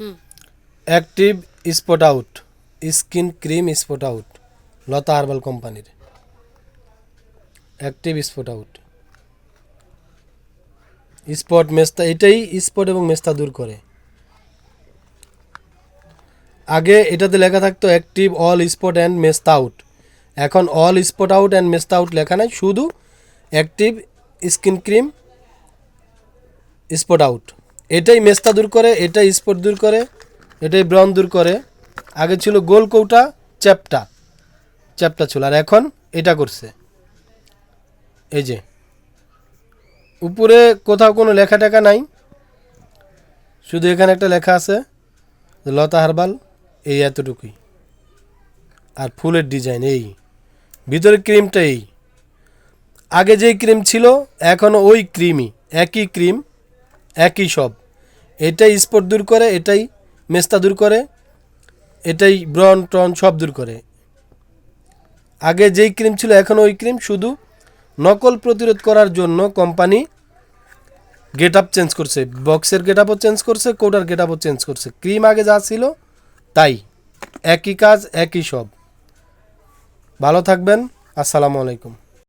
Active spot out skin cream spot out Lata herbal কোম্পানির active spot out spot মেস্তা এটাই spot এবং মেস্তা দূর করে। আগে এটাতে লেখা থাকতো অ্যাক্টিভ অল স্পট অ্যান্ড মেস্তা আউট এখন অল স্পট আউট অ্যান্ড মেস্তা আউট লেখা নাই, শুধু active skin cream spot out এটাই মেস্তা দূর করে, এটাই স্পট দূর করে, এটাই ব্রন দূর করে। আগে ছিল গোল কৌটা, চ্যাপটা চ্যাপটা ছিল। আর এখন এটা করছে। এই যে। উপরে কোথাও কোনো লেখা টেখা নাই। শুধু এখানে একটা লেখা আছে, লতা হারবাল, এই এতটুকুই। আর ফুলের ডিজাইন এই। ভিতরে ক্রিমটা এই। আগে যেই ক্রিম ছিল এখনও ওই ক্রিমই, একই ক্রিম, একই সব। এটাই স্পট দূর করে, এটাই মেস্তা দূর করে, এটাই ব্রন টন সব দূর করে। আগে যেই ক্রিম ছিল, এখন ওই ক্রিম শুধু নকল প্রতিরোধ করার জন্য কোম্পানি গেট আপ চেঞ্জ করছে। বক্সের গেট আপও চেঞ্জ করছে কোটার গেট আপও চেঞ্জ করছে। ক্রিম আগে যা ছিল, তাই। একই কাজ, একই সব। ভালো থাকবেন, আসসালামু আলাইকুম।